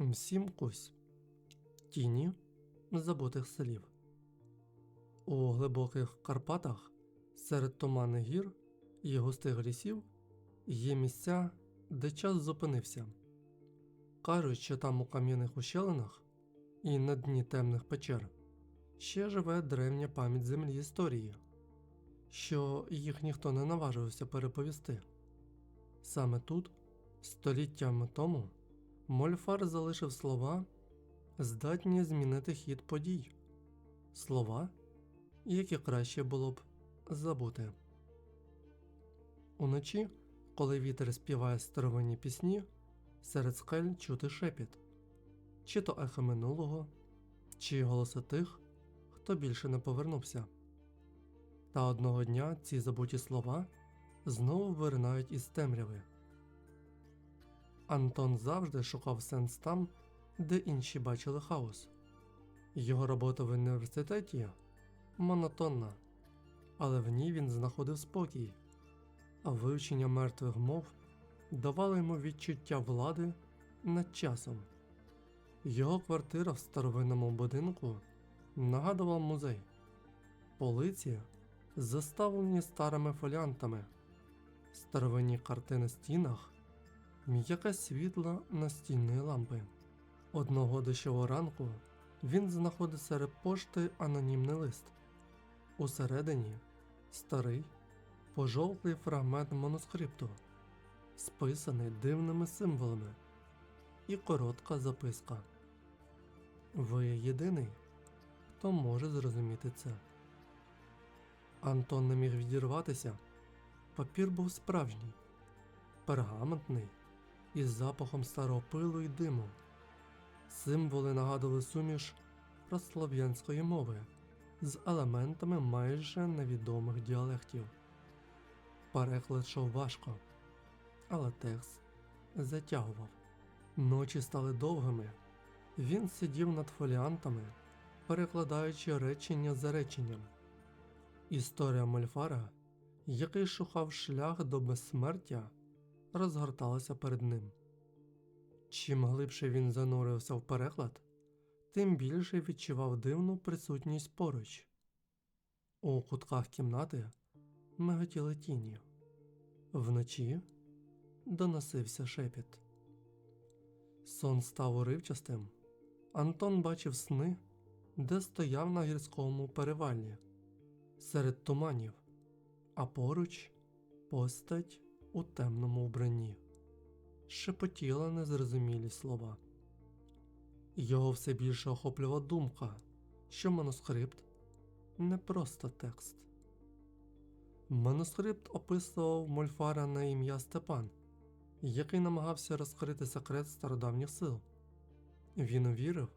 Всім кусь. Тіні забутих селів. У глибоких Карпатах серед туманних гір і густих лісів є місця, де час зупинився. Кажуть, що там у кам'яних ущелинах і на дні темних печер ще живе древня пам'ять землі історії, що їх ніхто не наважився переповісти. Саме тут, століттями тому, Мольфар залишив слова, здатні змінити хід подій, слова, які краще було б забути. Уночі, коли вітер співає старовинні пісні, серед скель чути шепіт, чи то ехо минулого, чи голоси тих, хто більше не повернувся. Та одного дня ці забуті слова знову виринають із темряви. Антон завжди шукав сенс там, де інші бачили хаос. Його робота в університеті монотонна, але в ній він знаходив спокій, а вивчення мертвих мов давало йому відчуття влади над часом. Його квартира в старовинному будинку нагадував музей, полиці заставлені старими фоліантами, старовинні картини на стінах м'яке світло настільної лампи. Одного дощового ранку він знаходить серед пошти анонімний лист. Усередині старий, пожовклий фрагмент манускрипту, списаний дивними символами, і коротка записка. Ви єдиний, хто може зрозуміти це. Антон не міг відірватися. Папір був справжній, пергаментний із запахом старого пилу і диму. Символи нагадували суміш прослов'янської мови з елементами майже невідомих діалектів. Переклад йшов важко, але текст затягував. Ночі стали довгими. Він сидів над фоліантами, перекладаючи речення за реченням. Історія Мольфара, який шукав шлях до безсмертя, розгорталася перед ним. Чим глибше він занурився в переклад, тим більше відчував дивну присутність поруч. У кутках кімнати миготіли тіні, вночі доносився шепіт. Сон став уривчастим. Антон бачив сни, де стояв на гірському переваллі, серед туманів, а поруч постать у темному вбранні, шепотіла незрозумілі слова. Його все більше охоплювала думка, що манускрипт не просто текст. Манускрипт описував Мольфара на ім'я Степан, який намагався розкрити секрет стародавніх сил. Він вірив,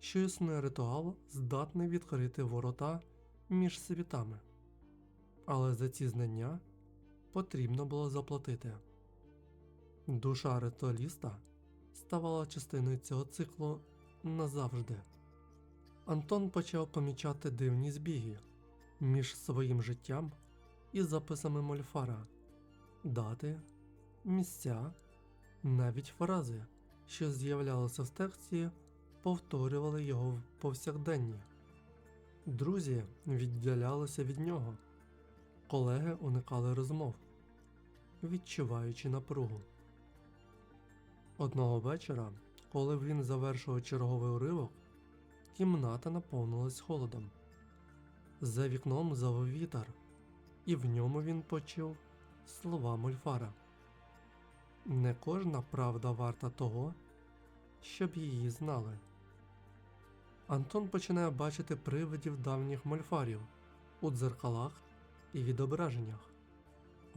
що існує ритуал здатний відкрити ворота між світами, але за ці знання потрібно було заплатити. Душа ритуаліста ставала частиною цього циклу назавжди. Антон почав помічати дивні збіги між своїм життям і записами Мольфара, дати, місця, навіть фрази, що з'являлися в тексті, повторювали його в повсякденні. Друзі відділялися від нього, колеги уникали розмов, відчуваючи напругу. Одного вечора, коли він завершував черговий уривок, кімната наповнилась холодом. За вікном завив вітер, і в ньому він почув слова Мольфара. Не кожна правда варта того, щоб її знали. Антон починає бачити привидів давніх мольфарів у дзеркалах і відображеннях.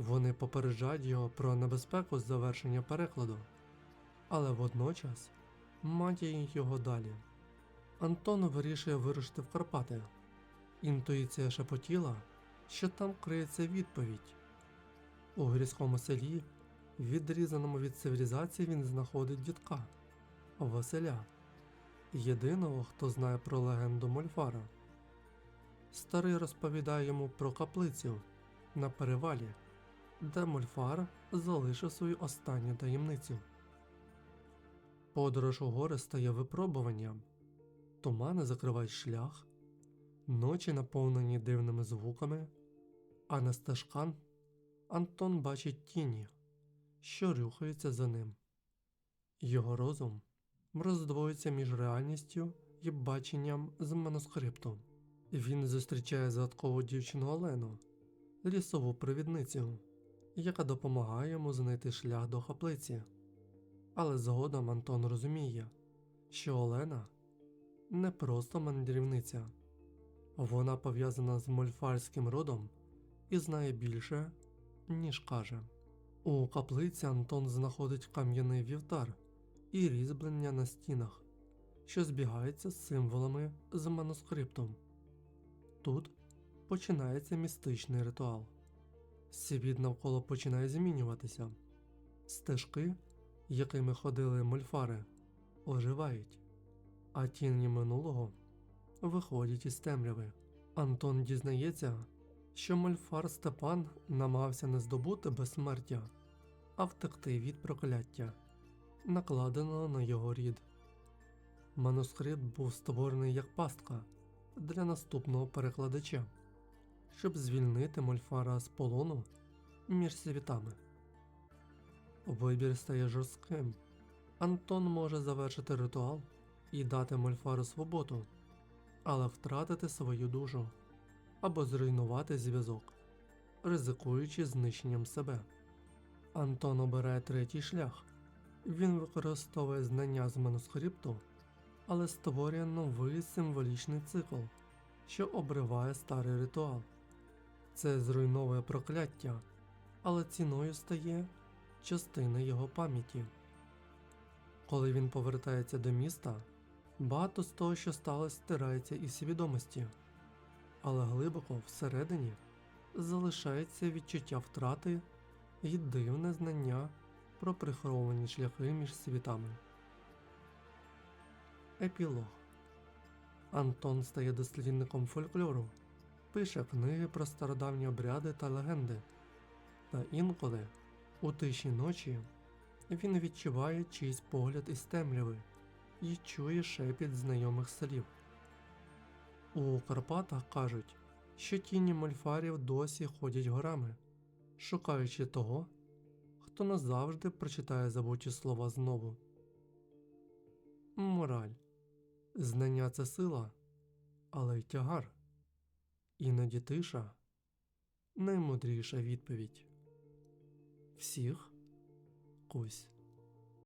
Вони попереджають його про небезпеку завершення перекладу, але водночас матять його далі. Антон вирішує вирушити в Карпати. Інтуїція шепотіла, що там криється відповідь. У гірському селі, відрізаному від цивілізації, він знаходить дітка Василя, єдиного, хто знає про легенду Мольфара. Старий розповідає йому про каплицю на перевалі, де Мольфар залишив свою останню таємницю. Подорож у гори стає випробуванням. Тумани закривають шлях, ночі наповнені дивними звуками, а на стежках Антон бачить тіні, що рухаються за ним. Його розум роздвоюється між реальністю і баченням з манускрипту. Він зустрічає загадкову дівчину Олену, лісову провідницю, яка допомагає йому знайти шлях до хаплиці. Але згодом Антон розуміє, що Олена не просто мандрівниця, вона пов'язана з мольфарським родом і знає більше, ніж каже. У каплиці Антон знаходить кам'яний вівтар і різьблення на стінах, що збігаються з символами з манускриптом. Тут починається містичний ритуал. Світ навколо починає змінюватися. Стежки, якими ходили мольфари, оживають, а тіні минулого виходять із темряви. Антон дізнається, що мольфар Степан намагався не здобути безсмертя, а втекти від прокляття, накладеного на його рід. Манускрипт був створений як пастка для наступного перекладача, щоб звільнити мольфара з полону між світами. Вибір стає жорстким. Антон може завершити ритуал і дати мольфару свободу, але втратити свою душу або зруйнувати зв'язок, ризикуючи знищенням себе. Антон обирає третій шлях. Він використовує знання з манускрипту, але створює новий символічний цикл, що обриває старий ритуал. Це зруйновує прокляття, але ціною стає частина його пам'яті. Коли він повертається до міста, багато з того, що сталося, стирається із свідомості, але глибоко всередині залишається відчуття втрати і дивне знання про приховані шляхи між світами. Епілог Антон стає дослідником фольклору, пише книги про стародавні обряди та легенди. Та інколи, у тиші ночі, він відчуває чийсь погляд із темряви і чує шепіт знайомих слів. У Карпатах кажуть, що тіні мольфарів досі ходять горами, шукаючи того, хто назавжди прочитає забуті слова знову. Мораль. Знання це сила, але й тягар. Іноді тиша наймудріша відповідь. Всіх кусь.